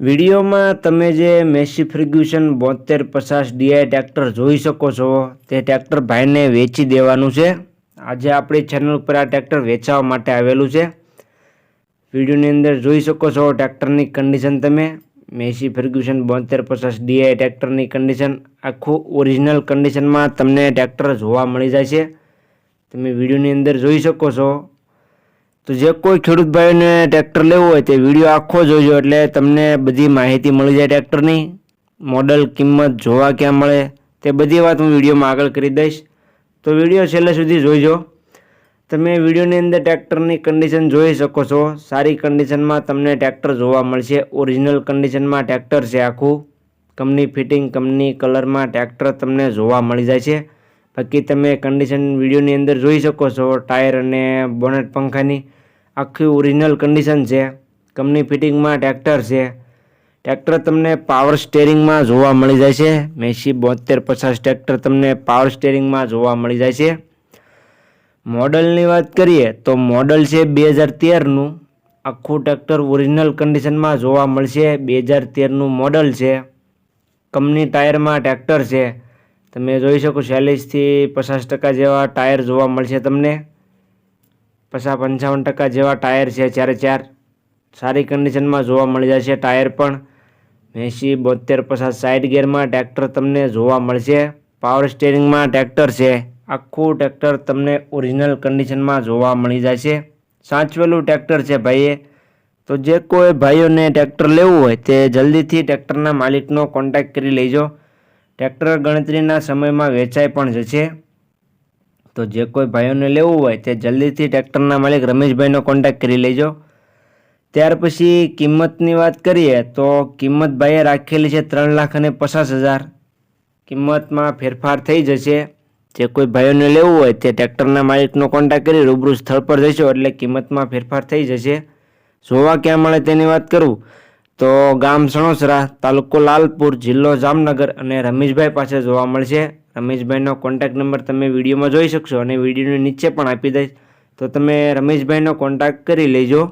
વિડીયોમાં તમે જે મેસી ફર્ગ્યુસન બોતેર પચાસ ડીઆઈ ટ્રેક્ટર જોઈ શકો છો, તે ટ્રેક્ટર ભાઈને વેચી દેવાનું છે. આજે આપણી ચેનલ ઉપર આ ટ્રેક્ટર વેચાવા માટે આવેલું છે. વિડીયોની અંદર જોઈ શકો છો ટ્રેક્ટરની કન્ડિશન તમે. મેસી ફર્ગ્યુસન બોતેર પચાસ ડીઆઈ ટ્રેક્ટરની કન્ડિશન આખું ઓરિજિનલ કન્ડિશનમાં તમને ટ્રેક્ટર જોવા મળી જાય છે. તમે વિડીયોની અંદર જોઈ શકો છો તો જે કોઈ ખેડૂત ભાઈને ટ્રેક્ટર લેવું હોય તે વીડિયો આખો જોજો એટલે તમને બધી માહિતી મળી જાય ટ્રેક્ટરની. મોડલ, કિંમત જોવા ક્યાં મળે તે બધી વાત હું વિડીયોમાં આગળ કરી દઈશ. તો વીડિયો છેલ્લે સુધી જોઈજો તમે વિડીયોની અંદર ટ્રેક્ટરની કન્ડિશન જોઈ શકો છો. સારી કન્ડિશનમાં તમને ટ્રેક્ટર જોવા મળશે. ઓરિજિનલ કન્ડિશનમાં ટ્રેક્ટર છે આખું. કંપની ફિટિંગ કંપની કલરમાં ટ્રેક્ટર તમને જોવા મળી જાય છે. બાકી તમે કન્ડિશન વિડીયોની અંદર જોઈ શકો છો ટાયર અને બોનેટ પંખાની. આખી ઓરિજિનલ કન્ડિશન છે. કંપની ફિટિંગમાં ટ્રેક્ટર છે. ટ્રેક્ટર તમને પાવર સ્ટેરિંગમાં જોવા મળી જાય છે. મેસી બોતેર પચાસ ટ્રેક્ટર તમને પાવર સ્ટેરિંગમાં જોવા મળી જાય છે. મોડલની વાત કરીએ તો મોડલ છે બે હજાર તેરનું. આખું ટ્રેક્ટર ઓરિજિનલ કન્ડિશનમાં જોવા મળશે. બે હજાર તેરનું મોડલ છે. કંપની ટાયરમાં ટ્રેક્ટર છે. તમે જોઈ શકો ચાલીસથી પચાસ ટકા જેવા ટાયર જોવા મળશે તમને. પચાસ પંચાવન ટકા જેવા ટાયર છે ચારે ચાર. સારી કન્ડિશનમાં જોવા મળી જશે ટાયર પણ. એંસી બોતેર પચાસ સાઈડ ગિયરમાં ટ્રેક્ટર તમને જોવા મળશે. પાવર સ્ટેરિંગમાં ટ્રેક્ટર છે. આખું ટ્રેક્ટર તમને ઓરિજિનલ કન્ડિશનમાં જોવા મળી છે સાચવેલું ટ્રેક્ટર છે ભાઈએ. તો જે કોઈ ભાઈઓને ટ્રેક્ટર લેવું હોય તે જલ્દીથી ટ્રેક્ટરના માલિકનો કોન્ટેક્ટ કરી લેજો. ટ્રેક્ટર ગણતરીના સમયમાં વેચાઈ પણ જશે. તો જે કોઈ ભાઈઓને લેવું હોય તે જલ્દીથી ટ્રેક્ટરના માલિક રમેશભાઈનો કોન્ટેક્ટ કરી લેજો. ત્યાર પછી કિંમતની વાત કરીએ તો કિંમત ભાઈએ રાખેલી છે ત્રણ લાખ અને પચાસ હજાર. કિંમતમાં ફેરફાર થઈ જશે. જે કોઈ ભાઈઓને લેવું હોય તે ટ્રેક્ટરના માલિકનો કોન્ટેક્ટ કરી રૂબરૂ સ્થળ પર જશો એટલે કિંમતમાં ફેરફાર થઈ જશે. જોવા ક્યાં મળે તેની વાત કરું. તો ગામ સણોસરા, તાલુકો લાલપુર, જિલ્લો જામનગર અને રમેશભાઈ પાસે જોવા મળશે. રમેશભાઈનો કોન્ટેક્ટ નંબર તમે વિડીયોમાં જોઈ શકશો અને વિડીયોની નીચે પણ આપી દઈશ. તો તમે રમેશભાઈનો કોન્ટેક્ટ કરી લેજો.